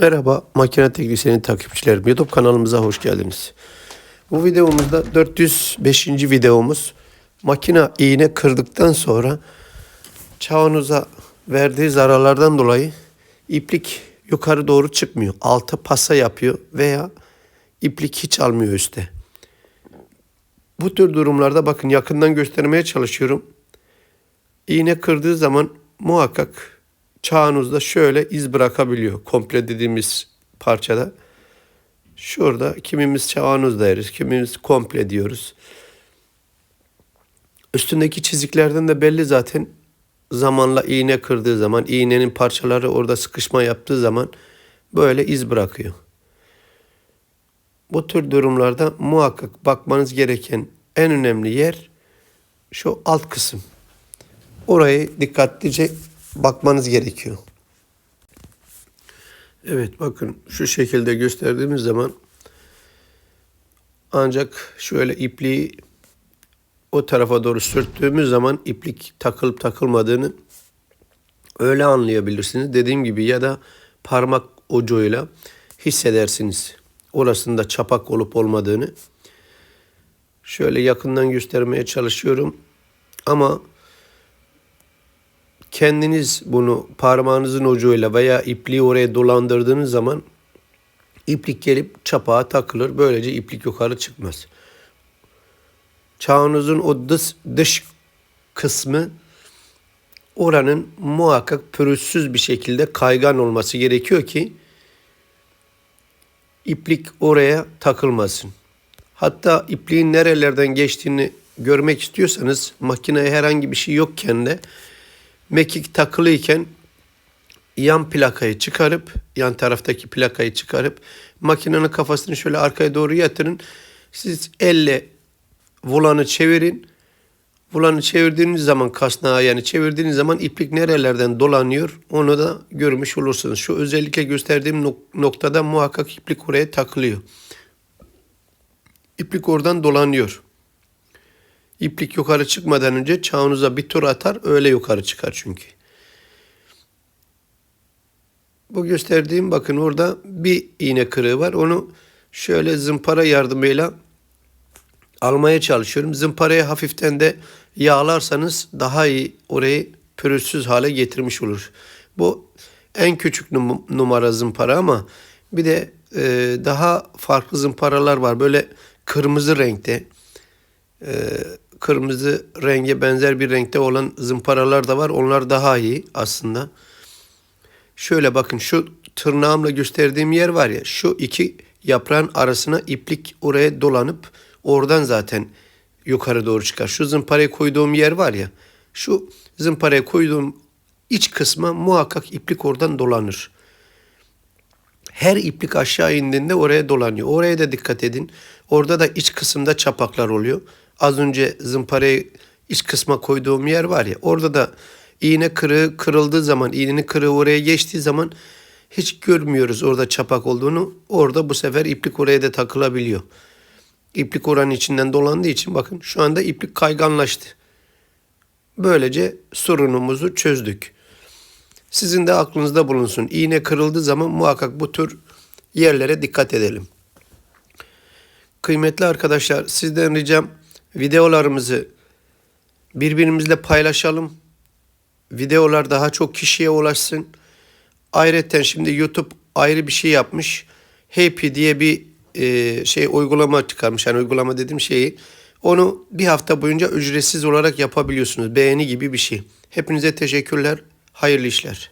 Merhaba makine teknisyeni takipçilerim. YouTube kanalımıza hoş geldiniz. Bu videomuzda 405. videomuz. Makine iğne kırdıktan sonra çağınıza verdiği zararlardan dolayı iplik yukarı doğru çıkmıyor. Altı pasa yapıyor veya iplik hiç almıyor üste. Bu tür durumlarda bakın yakından göstermeye çalışıyorum. İğne kırdığı zaman muhakkak çağınızda şöyle iz bırakabiliyor. Komple dediğimiz parçada. Şurada kimimiz çağınız deriz, kimimiz komple diyoruz. Üstündeki çiziklerden de belli zaten. Zamanla iğne kırdığı zaman, iğnenin parçaları orada sıkışma yaptığı zaman böyle iz bırakıyor. Bu tür durumlarda muhakkak bakmanız gereken en önemli yer şu alt kısım. Orayı dikkatlice bakmanız gerekiyor. Evet bakın şu şekilde gösterdiğimiz zaman ancak şöyle ipliği o tarafa doğru sürttüğümüz zaman iplik takılıp takılmadığını öyle anlayabilirsiniz. Dediğim gibi ya da parmak ucuyla hissedersiniz. Orasında çapak olup olmadığını. Şöyle yakından göstermeye çalışıyorum. Ama kendiniz bunu parmağınızın ucuyla veya ipliği oraya dolandırdığınız zaman iplik gelip çapağa takılır. Böylece iplik yukarı çıkmaz. Çağınızın o dış, dış kısmı oranın muhakkak pürüzsüz bir şekilde kaygan olması gerekiyor ki iplik oraya takılmasın. Hatta ipliğin nerelerden geçtiğini görmek istiyorsanız makineye herhangi bir şey yokken de mekik takılıyken yan plakayı çıkarıp yan taraftaki plakayı çıkarıp makinenin kafasını şöyle arkaya doğru yatırın. Siz elle volanı çevirin. Volanı çevirdiğiniz zaman kasnağı yani çevirdiğiniz zaman iplik nerelerden dolanıyor onu da görmüş olursunuz. Şu özellikle gösterdiğim nok- noktada muhakkak iplik oraya takılıyor. İplik oradan dolanıyor. İplik yukarı çıkmadan önce çağınıza bir tur atar öyle yukarı çıkar çünkü. Bu gösterdiğim bakın orada bir iğne kırığı var. Onu şöyle zımpara yardımıyla almaya çalışıyorum. Zımparayı hafiften de yağlarsanız daha iyi orayı pürüzsüz hale getirmiş olur. Bu en küçük num- numara zımpara ama bir de e, daha farklı zımparalar var. Böyle kırmızı renkte e, kırmızı renge benzer bir renkte olan zımparalar da var. Onlar daha iyi aslında. Şöyle bakın şu tırnağımla gösterdiğim yer var ya şu iki yaprağın arasına iplik oraya dolanıp oradan zaten yukarı doğru çıkar. Şu zımparayı koyduğum yer var ya şu zımparaya koyduğum iç kısma muhakkak iplik oradan dolanır. Her iplik aşağı indiğinde oraya dolanıyor. Oraya da dikkat edin. Orada da iç kısımda çapaklar oluyor. Az önce zımparayı iç kısma koyduğum yer var ya orada da iğne kırığı kırıldığı zaman iğnenin kırığı oraya geçtiği zaman hiç görmüyoruz orada çapak olduğunu. Orada bu sefer iplik oraya da takılabiliyor. İplik oranın içinden dolandığı için bakın şu anda iplik kayganlaştı. Böylece sorunumuzu çözdük. Sizin de aklınızda bulunsun. İğne kırıldığı zaman muhakkak bu tür yerlere dikkat edelim. Kıymetli arkadaşlar sizden ricam videolarımızı birbirimizle paylaşalım. Videolar daha çok kişiye ulaşsın. Ayrıca şimdi YouTube ayrı bir şey yapmış. Happy diye bir e, şey uygulama çıkarmış. Yani uygulama dediğim şeyi. Onu bir hafta boyunca ücretsiz olarak yapabiliyorsunuz. Beğeni gibi bir şey. Hepinize teşekkürler. Hayırlı işler.